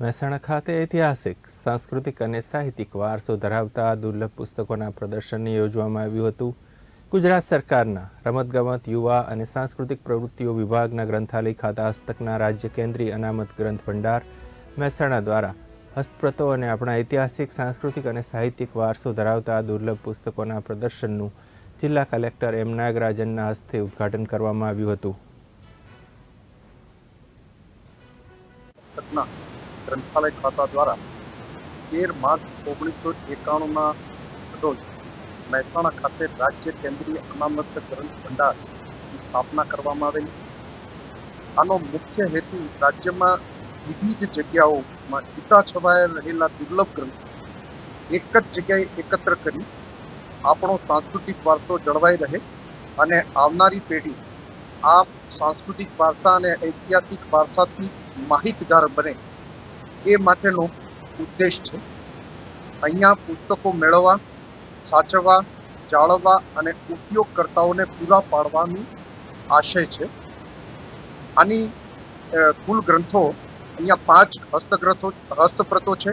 મહેસાણા ખાતે ઐતિહાસિક, સાંસ્કૃતિક અને સાહિત્યિક વારસો ધરાવતા દુર્લભ પુસ્તકોના પ્રદર્શનને યોજવામાં આવ્યું હતું. ગુજરાત સરકારના રમતગમત, યુવા અને સાંસ્કૃતિક પ્રવૃત્તિઓ વિભાગના ગ્રંથાલય ખાતા હસ્તકના રાજ્ય કેન્દ્રીય અનામત ગ્રંથ ભંડાર મહેસાણા દ્વારા હસ્તપ્રતો અને આપણા ઐતિહાસિક, સાંસ્કૃતિક અને સાહિત્યિક વારસો ધરાવતા દુર્લભ પુસ્તકોના પ્રદર્શનનું જિલ્લા કલેક્ટર એમ નાગરાજનના હસ્તે ઉદ્ઘાટન કરવામાં આવ્યું હતું. ગ્રંથાલય ખાતા દ્વારા તેર માર્ચ ઓગણીસો એકાણુંના રોજ મહેસાણા ખાતે રાજ્ય કેન્દ્રીય અનામત ગ્રંથ ભંડારની સ્થાપના કરવામાં આવેલી. આનો મુખ્ય હેતુ રાજ્યમાં વિવિધ જગ્યાઓમાં છૂટાછવાયા રહેલા દુર્લભ ગ્રંથો એક જ જગ્યાએ એકત્ર કરી આપણો સાંસ્કૃતિક વારસો જળવાઈ રહે અને આવનારી પેઢી આ સાંસ્કૃતિક વારસા અને ઐતિહાસિક વારસાથી માહિતગાર બને. એ માટેનો ઉદ્દેશ છે. અહીંયા પુસ્તકો મેળવવા, સાચવવા, જાળવવા અને ઉપયોગકર્તાઓને પૂરા પાડવાનું આશય છે. આની કુલ ગ્રંથો અહીંયા પાંચ હસ્તગ્રંથો, હસ્તપ્રતો છે.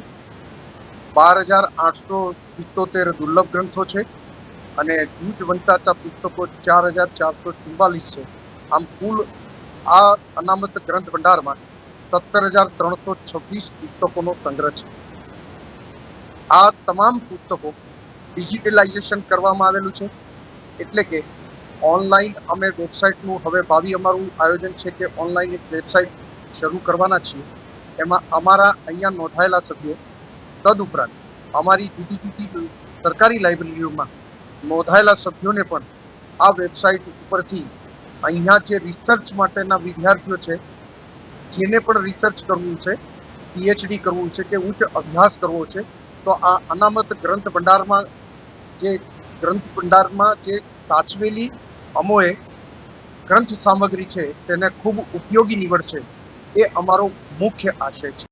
બાર હજાર આઠસો સિત્તોતેર દુર્લભ ગ્રંથો છે અને જૂજ વંચાતા પુસ્તકો ચાર હજાર ચારસો ચુમ્બાલીસ છે. આમ કુલ આ અનામત ગ્રંથ ભંડારમાં સત્તર હજાર ત્રણસો છવ્વીસ પુસ્તકોનો સંગ્રહ છે. આ તમામ પુસ્તકો ડિજિટલાઇઝેશન કરવામાં આવેલું છે. એટલે કે ઓનલાઈન અમે વેબસાઇટનું હવે ભાવિ અમારું આયોજન છે કે ઓનલાઈન એક વેબસાઇટ શરૂ કરવાના છીએ. એમાં અમારા અહીંયા નોંધાયેલા સભ્યો તદુપરાંત અમારી જુદી જુદી સરકારી લાઇબ્રેરીઓમાં નોંધાયેલા સભ્યોને પણ આ વેબસાઇટ ઉપરથી અહીંયા જે રિસર્ચ માટેના વિદ્યાર્થીઓ છે જેને પણ રિસર્ચ કરવું છે પીએચડી કરવું છે કે ઉચ્ચ અભ્યાસ કરવો છે, તો આ અનામત ગ્રંથ ભંડારમાં જે ગ્રંથ ભંડારમાં જે સાચવેલી અમોએ ગ્રંથ સામગ્રી છે, તેને ખૂબ ઉપયોગી નીવડશે. એ અમારો મુખ્ય આશય છે.